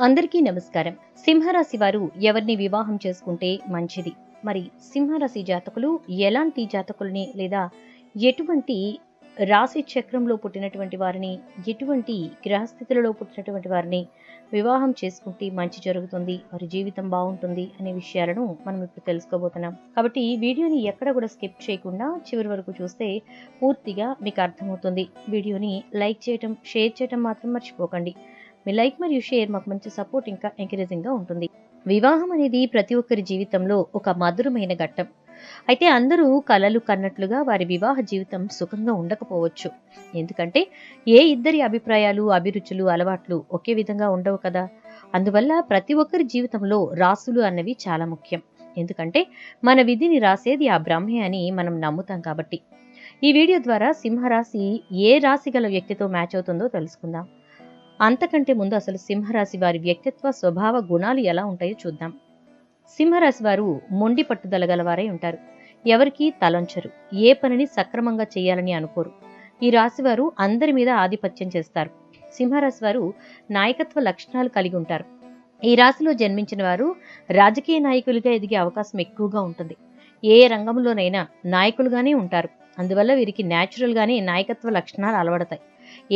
అందరికీ నమస్కారం. సింహరాశి వారు ఎవరిని వివాహం చేసుకుంటే మంచిది? మరి సింహరాశి జాతకులు ఎలాంటి జాతకుల్ని లేదా ఎటువంటి రాశి చక్రంలో పుట్టినటువంటి వారిని ఎటువంటి గ్రహస్థితులలో పుట్టినటువంటి వారిని వివాహం చేసుకుంటే మంచి జరుగుతుంది వారి జీవితం బాగుంటుంది అనే విషయాలను మనం ఇప్పుడు తెలుసుకోబోతున్నాం. కాబట్టి ఈ వీడియోని ఎక్కడ కూడా స్కిప్ చేయకుండా చివరి వరకు చూస్తే పూర్తిగా మీకు అర్థమవుతుంది. వీడియోని లైక్ చేయటం షేర్ చేయటం మాత్రం మర్చిపోకండి. మీ లైక్ మరియు షేర్ మాకు మంచి సపోర్ట్ ఇంకా ఎంకరేజింగ్గా ఉంటుంది. వివాహం అనేది ప్రతి ఒక్కరి జీవితంలో ఒక మధురమైన ఘట్టం. అయితే అందరూ కలలు కన్నట్లుగా వారి వివాహ జీవితం సుఖంగా ఉండకపోవచ్చు. ఎందుకంటే ఏ ఇద్దరి అభిప్రాయాలు అభిరుచులు అలవాట్లు ఒకే విధంగా ఉండవు కదా? అందువల్ల ప్రతి ఒక్కరి జీవితంలో రాసులు అన్నవి చాలా ముఖ్యం. ఎందుకంటే మన విధిని రాసేది ఆ బ్రహ్మే అని మనం నమ్ముతాం కాబట్టి. ఈ వీడియో ద్వారా సింహరాశి ఏ రాశి గల వ్యక్తితో మ్యాచ్ అవుతుందో తెలుసుకుందాం. అంతకంటే ముందు అసలు సింహరాశి వారి వ్యక్తిత్వ స్వభావ గుణాలు ఎలా ఉంటాయో చూద్దాం. సింహరాశి వారు మొండి పట్టుదల గలవారై ఉంటారు. ఎవరికీ తలంచరు. ఏ పనిని సక్రమంగా చేయాలని అనుకోరు. ఈ రాశి వారు అందరి మీద ఆధిపత్యం చేస్తారు. సింహరాశి వారు నాయకత్వ లక్షణాలు కలిగి ఉంటారు. ఈ రాశిలో జన్మించిన వారు రాజకీయ నాయకులుగా ఎదిగే అవకాశం ఎక్కువగా ఉంటుంది. ఏ రంగంలోనైనా నాయకులుగానే ఉంటారు. అందువల్ల వీరికి న్యాచురల్గానే నాయకత్వ లక్షణాలు అలవడతాయి.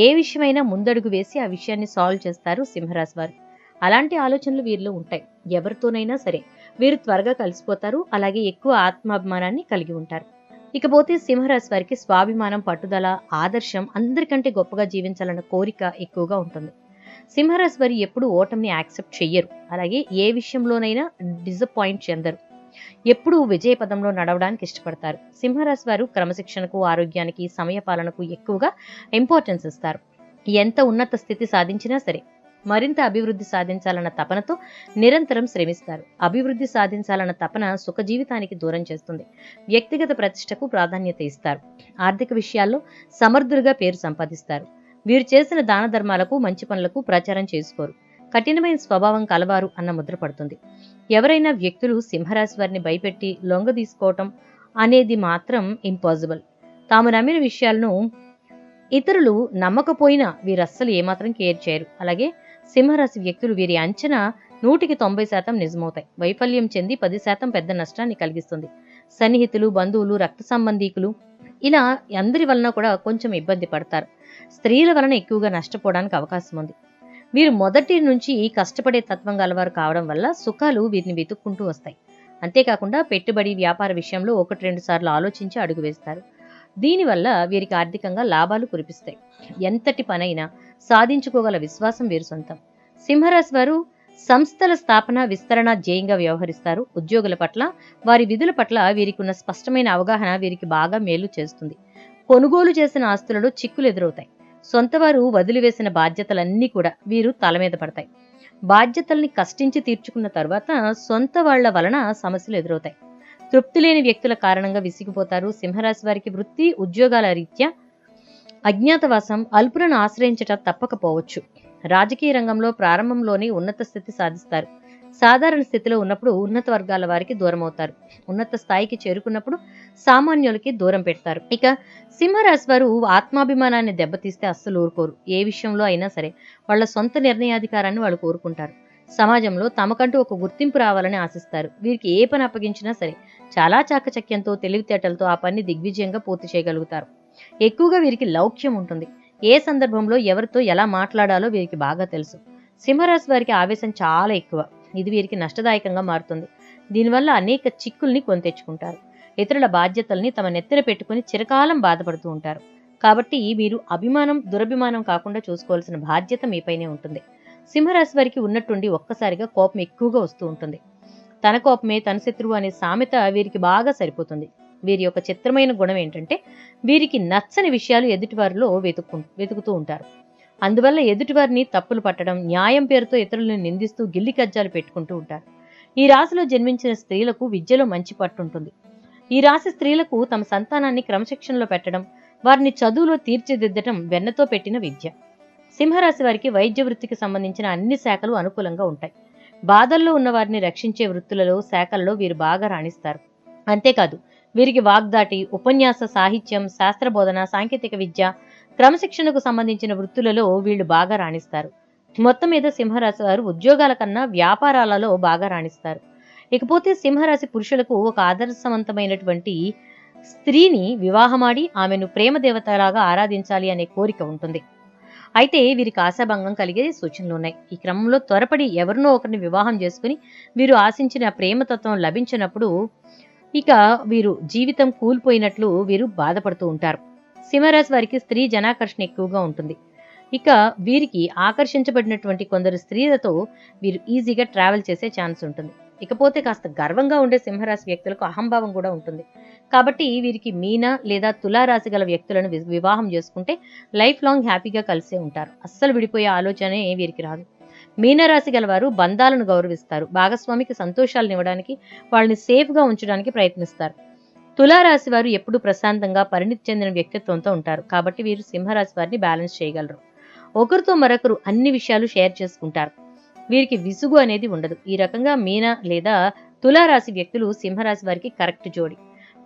ఏ విషయమైనా ముందడుగు వేసి ఆ విషయాన్ని సాల్వ్ చేస్తారు సింహరాశి వారు. అలాంటి ఆలోచనలు వీరిలో ఉంటాయి. ఎవరితోనైనా సరే వీరు త్వరగా కలిసిపోతారు. అలాగే ఎక్కువ ఆత్మాభిమానాన్ని కలిగి ఉంటారు. ఇకపోతే సింహరాశి వారికి స్వాభిమానం పట్టుదల ఆదర్శం అందరికంటే గొప్పగా జీవించాలన్న కోరిక ఎక్కువగా ఉంటుంది. సింహరాశి వారి ఎప్పుడు ఓటమిని యాక్సెప్ట్ చెయ్యరు. అలాగే ఏ విషయంలోనైనా డిసప్పాయింట్ చెందరు. ఎప్పుడూ విజయ పదంలో నడవడానికి ఇష్టపడతారు. సింహరాశి వారు క్రమశిక్షణకు ఆరోగ్యానికి సమయపాలనకు ఎక్కువగా ఇంపార్టెన్స్ ఇస్తారు. ఎంత ఉన్నత స్థితి సాధించినా సరే మరింత అభివృద్ధి సాధించాలన్న తపనతో నిరంతరం శ్రమిస్తారు. అభివృద్ధి సాధించాలన్న తపన సుఖ జీవితానికి దూరం చేస్తుంది. వ్యక్తిగత ప్రతిష్టకు ప్రాధాన్యత ఇస్తారు. ఆర్థిక విషయాల్లో సమర్థులుగా పేరు సంపాదిస్తారు. వీరు చేసిన దాన ధర్మాలకు మంచి పనులకు ప్రచారం చేసుకోరు. కఠినమైన స్వభావం కలవారు అన్న ముద్ర పడుతుంది. ఎవరైనా వ్యక్తులు సింహరాశి వారిని భయపెట్టి లొంగ తీసుకోవటం అనేది మాత్రం ఇంపాసిబుల్ తాము నమ్మిన విషయాలను ఇతరులు నమ్మకపోయినా వీరస్సలు ఏమాత్రం కేర్ చేయరు. అలాగే సింహరాశి వ్యక్తులు వీరి అంచనా నూటికి తొంభై శాతం నిజమవుతాయి. వైఫల్యం చెంది పది శాతం పెద్ద నష్టాన్ని కలిగిస్తుంది. సన్నిహితులు బంధువులు రక్త సంబంధీకులు ఇలా అందరి వలన కూడా కొంచెం ఇబ్బంది పడతారు. స్త్రీల వలన ఎక్కువగా నష్టపోవడానికి అవకాశం ఉంది. వీరు మొదటి నుంచి కష్టపడే తత్వం గలవారు కావడం వల్ల సుఖాలు వీరిని వెతుక్కుంటూ వస్తాయి. అంతేకాకుండా పెట్టుబడి వ్యాపార విషయంలో ఒకటి రెండు సార్లు ఆలోచించి అడుగు వేస్తారు. దీనివల్ల వీరికి ఆర్థికంగా లాభాలు కురిపిస్తాయి. ఎంతటి పనైనా సాధించుకోగల విశ్వాసం వీరు సొంతం. సింహరాశి వారు సంస్థల స్థాపన విస్తరణ జయంగా వ్యవహరిస్తారు. ఉద్యోగుల పట్ల వారి విధుల పట్ల వీరికి ఉన్న స్పష్టమైన అవగాహన వీరికి బాగా మేలు చేస్తుంది. కొనుగోలు చేసిన ఆస్తులలో చిక్కులు ఎదురవుతాయి. సొంతవారు వదిలివేసిన బాధ్యతలన్నీ కూడా వీరు తల మీద పడతాయి. బాధ్యతల్ని కష్టించి తీర్చుకున్న తర్వాత సొంత వాళ్ళ వలన సమస్యలు ఎదురవుతాయి. తృప్తి లేని వ్యక్తుల కారణంగా విసిగిపోతారు. సింహరాశి వారికి వృత్తి ఉద్యోగాల రీత్యా అజ్ఞాతవాసం అల్పులను ఆశ్రయించట తప్పకపోవచ్చు. రాజకీయ రంగంలో ప్రారంభంలోనే ఉన్నత స్థితి సాధిస్తారు. సాధారణ స్థితిలో ఉన్నప్పుడు ఉన్నత వర్గాల వారికి దూరం అవుతారు. ఉన్నత స్థాయికి చేరుకున్నప్పుడు సామాన్యులకి దూరం పెడతారు. ఇక సింహరాశి వారు ఆత్మాభిమానాన్ని దెబ్బతీస్తే అస్సలు ఊరుకోరు. ఏ విషయంలో అయినా సరే వాళ్ళ సొంత నిర్ణయాధికారాన్ని వాళ్ళు కోరుకుంటారు. సమాజంలో తమకంటూ ఒక గుర్తింపు రావాలని ఆశిస్తారు. వీరికి ఏ పని అప్పగించినా సరే చాలా చాకచక్యంతో తెలివితేటలతో ఆ పని దిగ్విజయంగా పూర్తి చేయగలుగుతారు. ఎక్కువగా వీరికి లౌక్యం ఉంటుంది. ఏ సందర్భంలో ఎవరితో ఎలా మాట్లాడాలో వీరికి బాగా తెలుసు. సింహరాశి వారికి ఆవేశం చాలా ఎక్కువ. ఇది వీరికి నష్టదాయకంగా మారుతుంది. దీనివల్ల అనేక చిక్కుల్ని కొని తెచ్చుకుంటారు ఇతరుల బాధ్యతల్ని తమ నెత్తిన పెట్టుకుని చిరకాలం బాధపడుతూ ఉంటారు. కాబట్టి మీరు అభిమానం దురభిమానం కాకుండా చూసుకోవాల్సిన బాధ్యత మీపైనే ఉంటుంది. సింహరాశి వారికి ఉన్నట్టుండి ఒక్కసారిగా కోపం ఎక్కువగా వస్తూ ఉంటుంది. తన కోపమే తన శత్రువు అనే సామెత వీరికి బాగా సరిపోతుంది. వీరి యొక్క చిత్రమైన గుణం ఏంటంటే వీరికి నచ్చని విషయాలు ఎదుటివారిలో వెతుక్కు వెతుకుతూ ఉంటారు. అందువల్ల ఎదుటివారిని తప్పులు పట్టడం న్యాయం పేరుతో ఇతరులను నిందిస్తూ గిల్లి కజ్జాలు పెట్టుకుంటూ ఉంటారు. ఈ రాశిలో జన్మించిన స్త్రీలకు విద్యలో మంచి పట్టుంటుంది ఈ రాశి స్త్రీలకు తమ సంతానాన్ని క్రమశిక్షణలో పెట్టడం వారిని చదువులో తీర్చిదిద్దడం వెన్నతో పెట్టిన విద్య. సింహరాశి వారికి వైద్య వృత్తికి సంబంధించిన అన్ని శాఖలు అనుకూలంగా ఉంటాయి. బాధల్లో ఉన్నవారిని రక్షించే వృత్తులలో శాఖల్లో వీరు బాగా రాణిస్తారు. అంతేకాదు వీరికి వాగ్దాటి ఉపన్యాస సాహిత్యం శాస్త్ర బోధన సాంకేతిక విద్య క్రమశిక్షణకు సంబంధించిన వృత్తులలో వీళ్ళు బాగా రాణిస్తారు. మొత్తం మీద సింహరాశి వారు ఉద్యోగాల కన్నా వ్యాపారాలలో బాగా రాణిస్తారు. ఇకపోతే సింహరాశి పురుషులకు ఒక ఆదర్శవంతమైనటువంటి స్త్రీని వివాహమాడి ఆమెను ప్రేమ దేవతలాగా ఆరాధించాలి అనే కోరిక ఉంటుంది. అయితే వీరికి ఆశాభంగం కలిగే సూచనలు ఉన్నాయి. ఈ క్రమంలో త్వరపడి ఎవరినో ఒకరిని వివాహం చేసుకుని వీరు ఆశించిన ప్రేమతత్వం లభించినప్పుడు ఇక వీరు జీవితం కూలిపోయినట్లు వీరు బాధపడుతూ ఉంటారు. సింహరాశి వారికి స్త్రీ జనాకర్షణ ఎక్కువగా ఉంటుంది. ఇక వీరికి ఆకర్షించబడినటువంటి కొందరు స్త్రీలతో వీరు ఈజీగా ట్రావెల్ చేసే ఛాన్స్ ఉంటుంది. ఇకపోతే కాస్త గర్వంగా ఉండే సింహరాశి వ్యక్తులకు అహంభావం కూడా ఉంటుంది. కాబట్టి వీరికి మీన లేదా తులారాశి గల వ్యక్తులను వివాహం చేసుకుంటే లైఫ్ లాంగ్ హ్యాపీగా కలిసే ఉంటారు. అస్సలు విడిపోయే ఆలోచనే వీరికి రాదు. మీనరాశి గలవారు బంధాలను గౌరవిస్తారు. భాగస్వామికి సంతోషాలను ఇవ్వడానికి వాళ్ళని సేఫ్గా ఉంచడానికి ప్రయత్నిస్తారు. తులారాశి వారు ఎప్పుడు ప్రశాంతంగా పరిణితి చెందిన వ్యక్తిత్వంతో ఉంటారు. కాబట్టి వీరు సింహరాశి వారిని బ్యాలెన్స్ చేయగలరు. ఒకరితో మరొకరు అన్ని విషయాలు షేర్ చేసుకుంటారు. వీరికి విసుగు అనేది ఉండదు. ఈ రకంగా మీన లేదా తులారాశి వ్యక్తులు సింహరాశి వారికి కరెక్ట్ జోడి.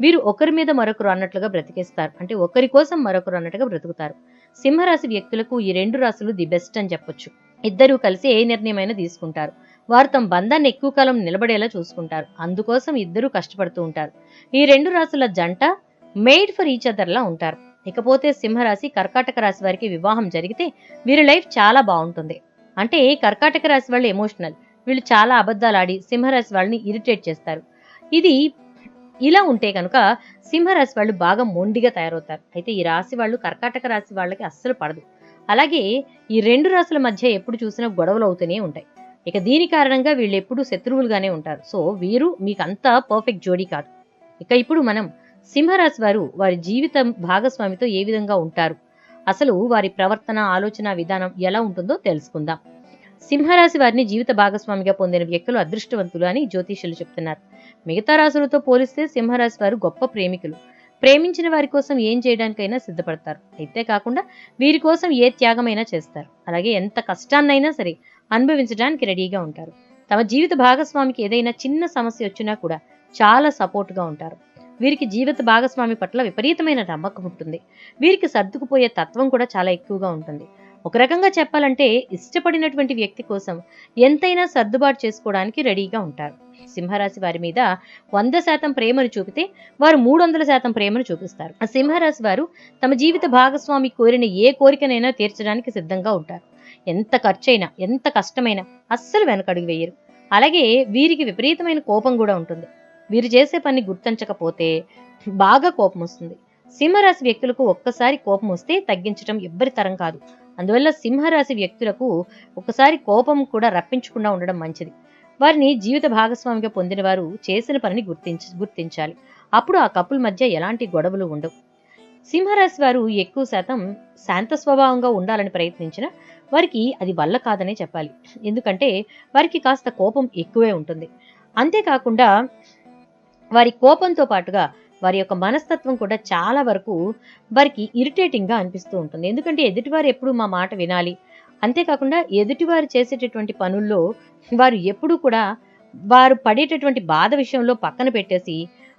వీరు ఒకరి మీద మరొకరు అన్నట్లుగా బ్రతికేస్తారు. అంటే ఒకరి కోసం మరొకరు అన్నట్టుగా బ్రతుకుతారు. సింహరాశి వ్యక్తులకు ఈ రెండు రాశులు ది బెస్ట్ అని చెప్పొచ్చు. ఇద్దరూ కలిసి ఏ నిర్ణయమైనా తీసుకుంటారు. వారు తమ బంధాన్ని ఎక్కువ కాలం నిలబడేలా చూసుకుంటారు. అందుకోసం ఇద్దరూ కష్టపడుతూ ఉంటారు. ఈ రెండు రాశుల జంట మేడ్ ఫర్ ఈచ్ అదర్లా ఉంటారు. ఇకపోతే సింహరాశి కర్కాటక రాశి వారికి వివాహం జరిగితే వీరి లైఫ్ చాలా బాగుంటుంది. అంటే కర్కాటక రాశి వాళ్ళు ఎమోషనల్ వీళ్ళు చాలా అబద్ధాలు ఆడి సింహరాశి వాళ్ళని ఇరిటేట్ చేస్తారు. ఇది ఇలా ఉంటే కనుక సింహరాశి వాళ్ళు బాగా మొండిగా తయారవుతారు. అయితే ఈ రాశి వాళ్ళు కర్కాటక రాశి వాళ్ళకి అస్సలు పడదు. అలాగే ఈ రెండు రాశుల మధ్య ఎప్పుడు చూసినా గొడవలు అవుతూనే ఉంటాయి. ఇక దీని కారణంగా వీళ్ళు ఎప్పుడు శత్రువులుగానే ఉంటారు. సో వీరు మీకు అంతా పర్ఫెక్ట్ జోడీ కాదు. ఇక ఇప్పుడు మనం సింహరాశి వారు వారి జీవితం భాగస్వామితో ఏ విధంగా ఉంటారు? అసలు వారి ప్రవర్తన ఆలోచన విధానం ఎలా ఉంటుందో తెలుసుకుందాం. సింహరాశి వారిని జీవిత భాగస్వామిగా పొందిన వ్యక్తులు అదృష్టవంతులు అని జ్యోతిష్యులు చెప్తున్నారు. మిగతా రాశులతో పోలిస్తే సింహరాశి వారు గొప్ప ప్రేమికులు. ప్రేమించిన వారి కోసం ఏం చేయడానికైనా సిద్ధపడతారు. అయితే కాకుండా వీరి కోసం ఏ త్యాగమైనా చేస్తారు. అలాగే ఎంత కష్టాన్నైనా సరే అనుభవించడానికి రెడీగా ఉంటారు. తమ జీవిత భాగస్వామికి ఏదైనా చిన్న సమస్య వచ్చినా కూడా చాలా సపోర్ట్గా ఉంటారు. వీరికి జీవిత భాగస్వామి పట్ల విపరీతమైన నమ్మకం ఉంటుంది. వీరికి సర్దుకుపోయే తత్వం కూడా చాలా ఎక్కువగా ఉంటుంది. ఒక రకంగా చెప్పాలంటే ఇష్టపడినటువంటి వ్యక్తి కోసం ఎంతైనా సర్దుబాటు చేసుకోవడానికి రెడీగా ఉంటారు. సింహరాశి వారి మీద వంద శాతం ప్రేమను చూపితే వారు మూడు వందల శాతం ప్రేమను చూపిస్తారు. ఆ సింహరాశి వారు తమ జీవిత భాగస్వామి కోరిన ఏ కోరికనైనా తీర్చడానికి సిద్ధంగా ఉంటారు. ఎంత ఖర్చైనా ఎంత కష్టమైనా అస్సలు వెనకడుగు వేయరు. అలాగే వీరికి విపరీతమైన కోపం కూడా ఉంటుంది. వీరు చేసే పని గుర్తించకపోతే బాగా కోపం వస్తుంది. సింహరాశి వ్యక్తులకు ఒక్కసారి కోపం వస్తే తగ్గించడం ఎవ్వరి తరం కాదు. అందువల్ల సింహరాశి వ్యక్తులకు ఒకసారి కోపం కూడా రప్పించకుండా ఉండడం మంచిది. వారిని జీవిత భాగస్వామిగా పొందిన వారు చేసిన పనిని గుర్తించ గుర్తించాలి. అప్పుడు ఆ కప్పుల మధ్య ఎలాంటి గొడవలు ఉండవు. సింహరాశి వారు ఎక్కువ శాతం శాంత స్వభావంగా ఉండాలని ప్రయత్నించిన వారికి అది వల్ల కాదనే చెప్పాలి. ఎందుకంటే వారికి కాస్త కోపం ఎక్కువే ఉంటుంది. అంతేకాకుండా వారి కోపంతో పాటుగా వారి యొక్క మనస్తత్వం కూడా చాలా వరకు వారికి ఇరిటేటింగ్గా అనిపిస్తూ ఉంటుంది. ఎందుకంటే ఎదుటివారు ఎప్పుడు మా మాట వినాలి. అంతేకాకుండా ఎదుటివారు చేసేటటువంటి పనుల్లో వారు ఎప్పుడు కూడా వారు పడేటటువంటి బాధ విషయంలో పక్కన పెట్టేసి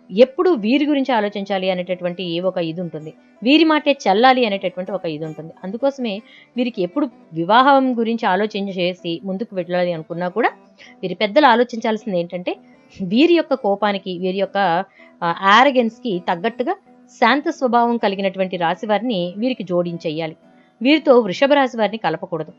ఎప్పుడు వీరి గురించి ఆలోచించాలి అనేటటువంటి ఒక ఇది ఉంటుంది. వీరి మాటే చల్లాలి అనేటటువంటి ఒక ఇది ఉంటుంది. అందుకోసమే వీరికి ఎప్పుడు వివాహం గురించి ఆలోచన చేసి ముందుకు వెళ్ళాలి అనుకున్నా కూడా వీరి పెద్దలు ఆలోచించాల్సింది ఏంటంటే వీరి యొక్క కోపానికి వీరి యొక్క ఆరగెన్స్కి తగ్గట్టుగా శాంత స్వభావం కలిగినటువంటి రాశి వారిని వీరికి జోడించేయాలి. వీరితో వృషభ రాశి వారిని కలపకూడదు.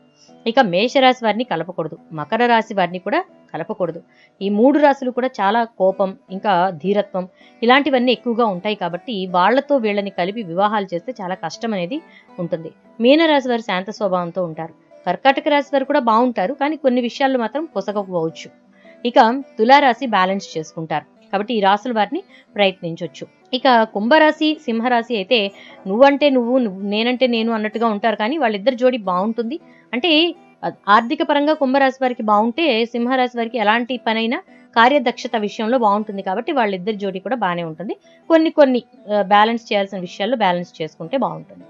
ఇక మేషరాశి వారిని కలపకూడదు. మకర రాశి వారిని కూడా కలపకూడదు. ఈ మూడు రాశులు కూడా చాలా కోపం ఇంకా ధీరత్వం ఇలాంటివన్నీ ఎక్కువగా ఉంటాయి కాబట్టి వాళ్ళతో వీళ్ళని కలిపి వివాహాలు చేస్తే చాలా కష్టం అనేది ఉంటుంది. మీనరాశి వారు శాంత స్వభావంతో ఉంటారు. కర్కాటక రాశి వారు కూడా బాగుంటారు. కానీ కొన్ని విషయాల్లో మాత్రం పొసగకపోవచ్చు. ఇక తులారాశి బ్యాలెన్స్ చేసుకుంటారు. కాబట్టి ఈ రాశుల వారిని ప్రయత్నించవచ్చు ఇక కుంభరాశి సింహరాశి అయితే నువ్వంటే నువ్వు నేనంటే నేను అన్నట్టుగా ఉంటారు. కానీ వాళ్ళిద్దరి జోడి బాగుంటుంది. అంటే ఆర్థిక పరంగా కుంభరాశి వారికి బాగుంటే సింహరాశి వారికి ఎలాంటి పనైనా కార్యదక్షత విషయంలో బాగుంటుంది. కాబట్టి వాళ్ళిద్దరి జోడి కూడా బాగానే ఉంటుంది. కొన్ని కొన్ని బ్యాలెన్స్ చేయాల్సిన విషయాల్లో బ్యాలెన్స్ చేసుకుంటే బాగుంటుంది.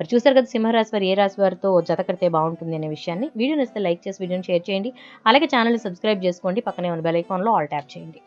మరి చూసారు కదా సింహరాశి వారు ఏ రాశి వారితో జత కడితే బాగుంటుంది అనే విషయాన్ని. వీడియో నచ్చితే లైక్ చేసి వీడియోని షేర్ చేయండి. అలాగే ఛానల్ని సబ్స్క్రైబ్ చేసుకోండి. పక్కనే ఉన్న బెల్ ఐకాన్లో ఆల్ ట్యాప్ చేయండి.